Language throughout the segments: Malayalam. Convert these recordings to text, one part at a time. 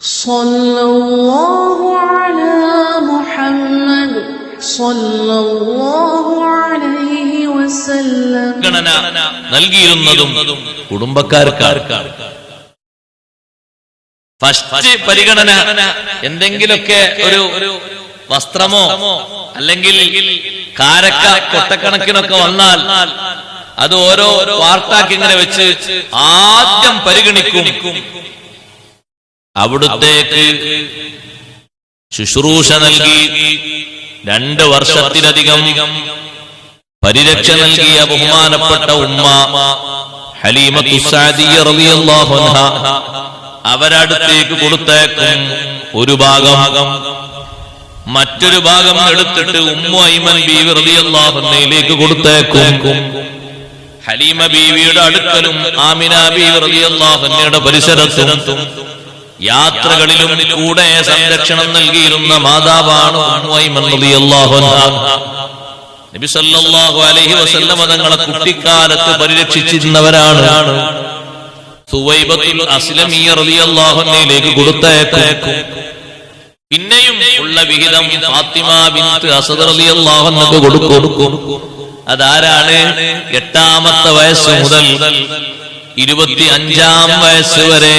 صلى الله على محمد صلى الله عليه وسلم ഗണന നൽകിയിരുന്നതും കുടുംബക്കാർക്കാർക്കാണ് ഫസ്റ്റ് പരിഗണന എന്തെങ്കിലുമൊക്കെ ഒരു വസ്ത്രമോ അല്ലെങ്കിൽ കാരക്ക കൊട്ടക്കണക്കിനൊക്കെ വന്നാൽ അത് ഓരോ വാർത്താക്കി ഇങ്ങനെ വെച്ച് ആദ്യം പരിഗണിക്കും അവിടുത്തേക്ക് ശുശ്രൂഷ നൽകി. രണ്ട് വർഷത്തിലധികം പരിരക്ഷ നൽകിയ ബഹുമാനപ്പെട്ട ഉമ്മ അവരടുത്തേക്ക് കൊടുത്തേക്കും ഒരു ഭാഗം. മറ്റൊരു ഭാഗം എടുത്തിട്ട് ഉമ്മു ഐമൻ ബീവി കൊടുത്തേക്കും. ഹലീമ ബീവിയുടെ അടുക്കലും ആമിന ബീവി റളിയല്ലാഹു അൻഹയുടെ പരിസരത്തും യാത്രകളിലും കൂടെ സംരക്ഷണം നൽകിയിരുന്ന മാതാവാണ് നബി സല്ലല്ലാഹു അലൈഹി വസല്ലമ തങ്ങളെ കുട്ടിക്കാലത്ത് പരിരക്ഷിച്ചിരുന്നവരാണ്. സുവൈബത്തുൽ അസ്ലമിയ റളിയല്ലാഹു അൻഹയിലേക്ക് കൊടുത്തേക്കും പിന്നെയും ഉള്ള വിഹിതം ഫാത്തിമ ബിൻത്ത് അസദ് റളിയല്ലാഹു അൻഹക്ക് കൊടുക്കും. അതാരാണ്? എട്ടാമത്തെ വയസ്സ് മുതൽ ഇരുപത്തി അഞ്ചാം വയസ്സ് വരെ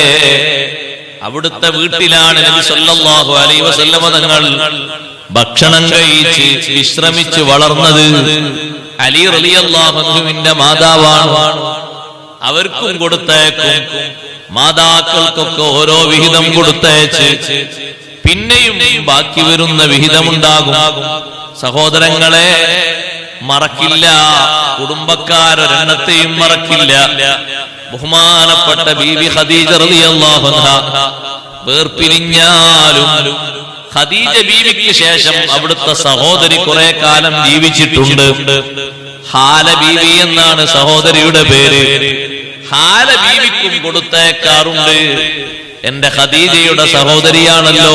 അവിടുത്തെ വീട്ടിലാണ് നബി സല്ലല്ലാഹു അലൈഹി വസല്ലമ തങ്ങൾ ഭക്ഷണം കഴിച്ച് വിശ്രമിച്ച് വളർന്നത്. അലി റളിയല്ലാഹുവിന്റെ മാതാവാണ്. അവർക്കും കൊടുത്തേക്കും. മാതാക്കൾക്കൊക്കെ ഓരോ വിഹിതം കൊടുത്തേച്ച് പിന്നെയും ബാക്കി വരുന്ന വിഹിതമുണ്ടാകും. സഹോദരങ്ങളെ മറക്കില്ല. കുടുംബക്കാരൊരെണ്ണത്തെയും മറക്കില്ല. ബഹുമാനപ്പെട്ട ബീബി ഖദീജ റളിയല്ലാഹു അൻഹ വേർപിരിഞ്ഞാലും ഖദീജ ബീവിക്ക് ശേഷം അവിടുത്തെ സഹോദരി കുറെ കാലം ജീവിച്ചിട്ടുണ്ട്. ഹാല ബീവി എന്നാണ് സഹോദരിയുടെ പേര്. ഹാല ബീവിക്കും കൊടുത്തേക്കാറുണ്ട്. എന്റെ ഖദീജയുടെ സഹോദരിയാണല്ലോ.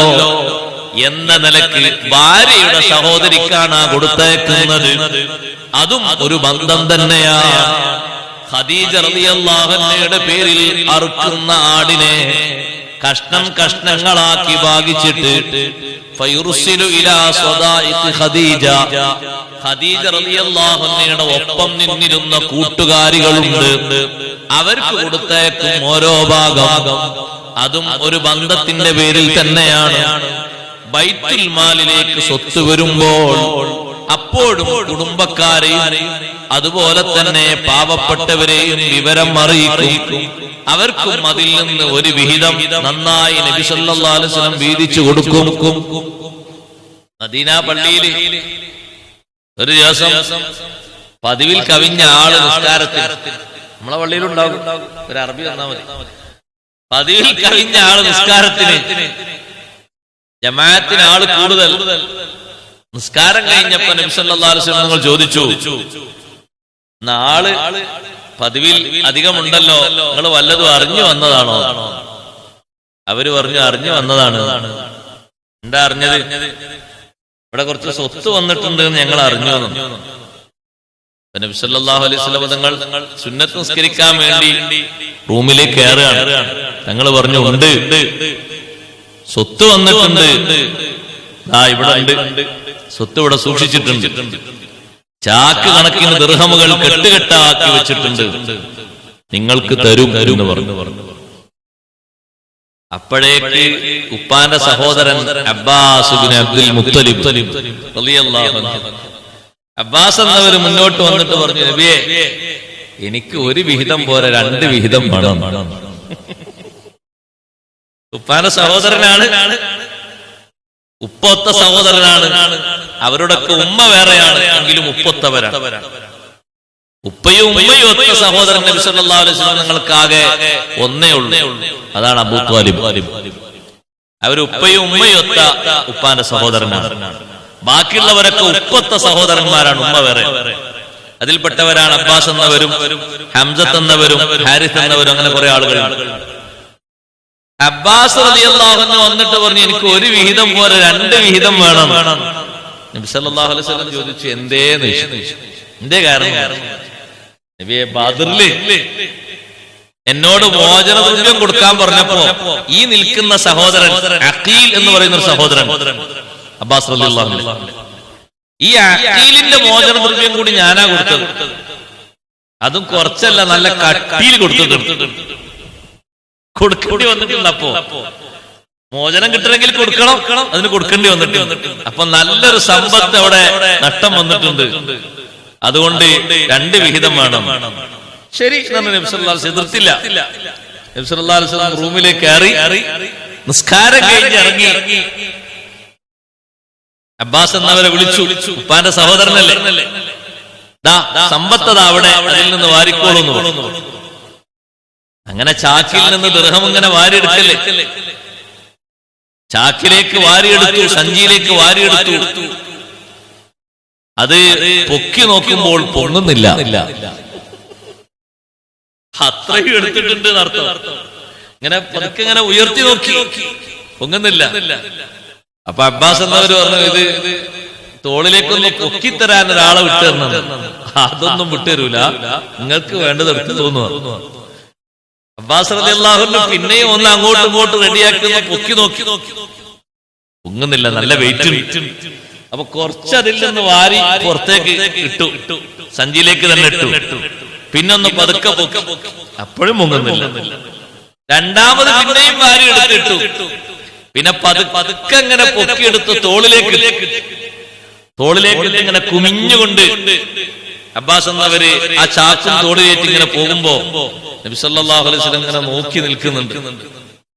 എന്ന നിലയ്ക്ക് ഭാര്യയുടെ സഹോദരിക്കാണ് കൊടുത്തേക്കുന്നത്. അതും ഒരു ബന്ധം തന്നെയാണ് ഖദീജ റളിയല്ലാഹുവിന്റെ പേരിൽ അറുക്കുന്ന ആടിനെ കഷ്ണം കഷ്ണങ്ങളാക്കി ഭാഗിച്ചിട്ട് ഖദീജ. റളിയല്ലാഹുവിന്റെ ഒപ്പം നിന്നിരുന്ന കൂട്ടുകാരികളുണ്ട്. അവർക്ക് കൊടുത്തേക്കും ഓരോ ഭാഗം. അതും ഒരു ബന്ധത്തിന്റെ പേരിൽ തന്നെയാണ്. ബൈത്തുൽ മാലിലേക്ക് സ്വത്ത് വരുമ്പോൾ അപ്പോഴും കുടുംബക്കാരെയും അതുപോലെ തന്നെ പാവപ്പെട്ടവരെയും വിവരം അറിയിക്കും. അവർക്കും അതിൽ നിന്ന് ഒരു വിഹിതം നന്നായി നബി സല്ലല്ലാഹു അലൈഹി വസല്ലം വീതിച്ചു കൊടുക്കും. മദീന പള്ളിയിൽ ഒരു ദിവസം പതിവിൽ കവിഞ്ഞ ആൾ നിസ്കാരത്തിൽ. നമ്മളെ പള്ളിയിലുണ്ടാവും. ഒരു അറബി തന്നാ മതി. പതിവിൽ കവിഞ്ഞ ആൾ നിസ്കാരത്തിന് ജമാഅത്തിന് ആൾ കൂടുതൽ. നിസ്കാരം കഴിഞ്ഞപ്പോ അലൈഹി നിങ്ങൾ ചോദിച്ചു നാൾ പതിവിൽ അധികമുണ്ടല്ലോ നിങ്ങൾ വല്ലതും അറിഞ്ഞു വന്നതാണോ? അവർ പറഞ്ഞു അറിഞ്ഞു വന്നതാണ്. എന്താ അറിഞ്ഞത്? ഇവിടെ കുറച്ച് സ്വത്ത് വന്നിട്ടുണ്ട് എന്ന് ഞങ്ങൾ അറിഞ്ഞു എന്ന്. നബി സല്ലല്ലാഹു അലൈഹി വസല്ലം തങ്ങൾ സുന്നത്ത് നിസ്കരിക്കാൻ വേണ്ടി റൂമിലേക്ക് കയറുകയാണ്. തങ്ങൾ പറഞ്ഞു ഉണ്ട്. സ്വത്ത് വന്നിട്ടുണ്ട്. ആ ഇവിടെ ഉണ്ട്. സ്വത്ത് ഇവിടെ സൂക്ഷിച്ചിട്ടുണ്ട്. ചാക്ക് കണക്കിന് ദൃഹമുകൾ കെട്ടുകെട്ടാക്കി വെച്ചിട്ടുണ്ട്. നിങ്ങൾക്ക് തരും എന്ന് പറഞ്ഞു. അപ്പോഴേക്ക് ഉപ്പാന്റെ സഹോദരൻ അബ്ബാസ് അബ്ദുൽ മുത്തലിബ്. അബ്ബാസ് എന്നവര് മുന്നോട്ട് വന്നിട്ട് പറഞ്ഞു നബിയെ എനിക്ക് ഒരു വിഹിതം പോലെ രണ്ട് വിഹിതം വേണം. ഉപ്പാന്റെ സഹോദരനാണ് ഉപ്പൊത്ത സഹോദരനാണ്. അവരുടെയൊക്കെ ഉമ്മ വേറെയാണ് എങ്കിലും ഉപ്പൊത്തവരാണ്. ഉപ്പയും ഉമ്മയും ഒത്ത സഹോദരൻ നബി സല്ലല്ലാഹു അലൈഹി വസല്ലം നിങ്ങൾക്കാകെ ഒന്നേ ഉള്ളൂ. അതാണ് അബൂ ത്വാലിബ്. അവർ ഉപ്പയും ഉമ്മയും ഒത്ത ഉപ്പാന്റെ സഹോദരനാണ്. ബാക്കിയുള്ളവരൊക്കെ ഉപ്പത്ത സഹോദരന്മാരാണ് ഉമ്മ വേറെ. അതിൽപ്പെട്ടവരാണ് അബ്ബാസ് എന്നവരും ഹംസത്ത് എന്നവരും ഹാരിസ് എന്നവരും അങ്ങനെ കുറെ ആളുകളുണ്ട് അബ്ബാസ് വന്നിട്ട് പറഞ്ഞു എനിക്ക് ഒരു വിഹിതം പോലെ രണ്ട് വിഹിതം വേണം. നബി സല്ലല്ലാഹു അലൈഹി വസല്ലം ചോദിച്ചു എന്തേ എന്തേ കാരണം? എന്നോട് മോചനദ്രവ്യം കൊടുക്കാൻ പറഞ്ഞപ്പോ ഈ നിൽക്കുന്ന സഹോദരൻ അഖീൽ എന്ന് പറയുന്ന ഒരു സഹോദരൻ. അബ്ബാസ്. ഈ അഖീലിന്റെ മോചന ദ്രവ്യം കൂടി ഞാനാ കൊടുത്തത്. അതും കുറച്ചല്ല നല്ല കട്ടിയിൽ കൊടുത്തിട്ടുണ്ട് കൊടുക്കേണ്ടി വന്നിട്ടുണ്ട് അപ്പോ മോചനം കിട്ടണമെങ്കിൽ കൊടുക്കണം അതിന് കൊടുക്കേണ്ടി വന്നിട്ട് അപ്പൊ നല്ലൊരു സമ്പത്ത് അവിടെ നഷ്ടം വന്നിട്ടുണ്ട്. അതുകൊണ്ട് രണ്ട് വിഹിതം വേണം. ശരി എതിർത്തില്ല. റൂമിലേക്ക് കയറി നിസ്കാരം കഴിഞ്ഞ് ഇറങ്ങി. അബ്ബാസ് എന്നവരെ വിളിച്ചു ഉപ്പാന്റെ സഹോദരനല്ലേ? സമ്പത്തത അവിടെ അതിൽ നിന്ന് വാരിക്കോളൂ. അങ്ങനെ ചാക്കിൽ നിന്ന് ദൃഹം ഇങ്ങനെ വാരിയെടുക്കല്ലേ ചാക്കിലേക്ക് വാരിയെടുത്തു സഞ്ചിയിലേക്ക് വാരിയെടുത്തു. അത് പൊക്കി നോക്കുമ്പോൾ പൊങ്ങുന്നില്ല. അത്രയും എടുത്തിട്ടുണ്ട് എന്നർത്ഥം. ഇങ്ങനെ പതുക്കെ ഇങ്ങനെ ഉയർത്തി നോക്കി. പൊങ്ങുന്നില്ല. അപ്പൊ അബ്ബാസ് എന്നവര് പറഞ്ഞു ഇത് തോളിലേക്കൊന്ന് പൊക്കിത്തരാൻ ഒരാളെ വിട്ടു തരണം. അതൊന്നും വിട്ടുതരൂല നിങ്ങൾക്ക് വേണ്ടത് എടുത്തു തോന്നുന്നു അബ്ബാസ് അള്ളാഹുന് പിന്നെയും ഒന്ന് അങ്ങോട്ടും ഇങ്ങോട്ടും റെഡിയാക്കി ഒന്ന് പൊക്കി നോക്കി. നോക്കി പൊങ്ങുന്നില്ല നല്ല വെയിറ്റ് അപ്പൊ കുറച്ച് അതിൽ നിന്ന് വാരി പുറത്തേക്ക് ഇട്ടു. സഞ്ചിയിലേക്ക് തന്നെ ഇട്ടു. പിന്നൊന്ന് പതുക്കെ പൊക്കി. അപ്പോഴും മുങ്ങുന്നില്ല രണ്ടാമത് പിന്നെയും വാരി എടുത്തിട്ടു. പിന്നെ പതു പതുക്കെ ഇങ്ങനെ പൊക്കിയെടുത്ത് തോളിലേക്ക് തോളിലേക്ക് ഇങ്ങനെ കുമിഞ്ഞുകൊണ്ട് അബ്ബാസ് എന്നവര് ആ ചാക്കും തോളിലേറ്റ് ഇങ്ങനെ പോകുമ്പോ അലൈഹി ഇങ്ങനെ നോക്കി നിൽക്കുന്നുണ്ട്.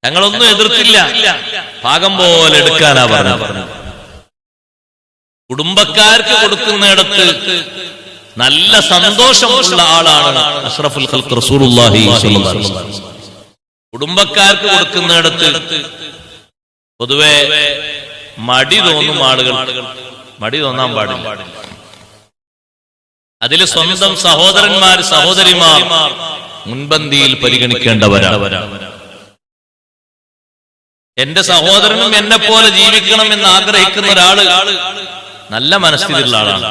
ഞങ്ങളൊന്നും എതിർത്തില്ല. പാകം പോലെ എടുക്കാനാ പറഞ്ഞു കുടുംബക്കാർക്ക് കൊടുക്കുന്നിടത്ത് നല്ല സന്തോഷമുള്ള ആളാണ് അഷ്റഫുൽ കുടുംബക്കാർക്ക് കൊടുക്കുന്നിടത്ത് പൊതുവെ മടി തോന്നും ആളുകൾ. മടി തോന്നാൻ പാടില്ല. അതിൽ സ്വന്തം സഹോദരന്മാർ സഹോദരിമാർ മുൻപന്തിയിൽ പരിഗണിക്കേണ്ടവരാണ്. എന്റെ സഹോദരനും എന്നെ പോലെ ജീവിക്കണം എന്ന് ആഗ്രഹിക്കുന്ന ഒരാൾ നല്ല മനസ്ഥിതിയുള്ള ആളാണ്.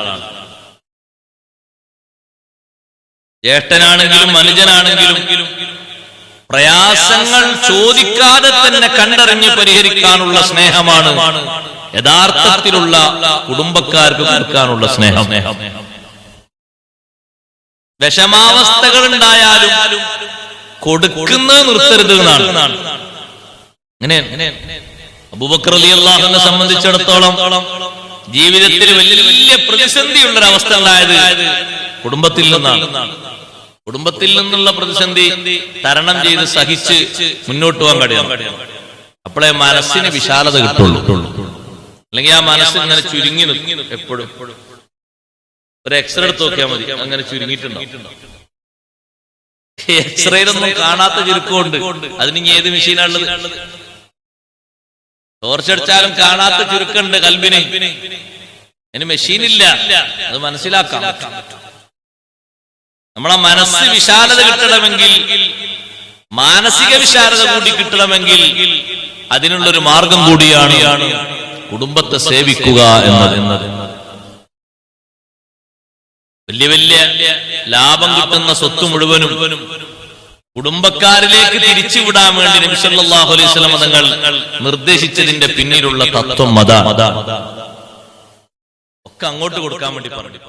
ജ്യേഷ്ഠനാണെങ്കിലും അനുജനാണെങ്കിലും പ്രയാസങ്ങൾ ചോദിക്കാതെ തന്നെ കണ്ടറിഞ്ഞ് പരിഹരിക്കാനുള്ള സ്നേഹമാണ് യഥാർത്ഥത്തിലുള്ള കുടുംബക്കാർക്ക് കൊടുക്കാനുള്ള സ്നേഹം. വിഷമാവസ്ഥകൾ ഉണ്ടായാലും കൊടുക്കുന്നത് നിർത്തരുത് എന്നാണ് അങ്ങനെ അബൂബക്കർ സംബന്ധിച്ചിടത്തോളം ജീവിതത്തിൽ വലിയ പ്രതിസന്ധിയുള്ള ഒരു അവസ്ഥ ഉണ്ടായത് കുടുംബത്തിൽ നിന്നാണ്. കുടുംബത്തിൽ നിന്നുള്ള പ്രതിസന്ധി തരണം ചെയ്ത് സഹിച്ച് മുന്നോട്ട് പോകാൻ കഴിയും അപ്പോഴേ മനസ്സിന് വിശാലത കിട്ടുള്ളൂ. അല്ലെങ്കിൽ ആ മനസ്സ് ഇങ്ങനെ ചുരുങ്ങി നിൽക്കും എപ്പോഴും. ഒരു എക്സ്റേ എടുത്ത് നോക്കിയാൽ മതി. അങ്ങനെ ചുരുങ്ങിയിട്ടുണ്ടോ? എക്സ്റേയിലൊന്നും കാണാത്ത ചുരുക്കമുണ്ട് അതിന് ഇനി ഏത് മെഷീനാണുള്ളത് ടോർച്ചടിച്ചാലും കാണാത്ത ചുരുക്കുണ്ട് കൽബിന്. അതിന് മെഷീനില്ല അത് മനസ്സിലാക്കാം. നമ്മളെ മനസ്സ് വിശാലത കിട്ടണമെങ്കിൽ മാനസിക വിശാലത കൂടി കിട്ടണമെങ്കിൽ അതിനുള്ളൊരു മാർഗം കൂടിയാണ് കുടുംബത്തെ സേവിക്കുക എന്നത്. എന്നത്. വലിയ വലിയ ലാഭം കിട്ടുന്ന സ്വത്ത് മുഴുവനും കുടുംബക്കാരിലേക്ക് തിരിച്ചുവിടാൻ വേണ്ടി നബി സല്ലല്ലാഹു അലൈഹി തങ്ങൾ നിർദ്ദേശിച്ചതിന്റെ പിന്നിലുള്ള തത്വം മത ഒക്കെ അങ്ങോട്ട് കൊടുക്കാൻ വേണ്ടി പറഞ്ഞു.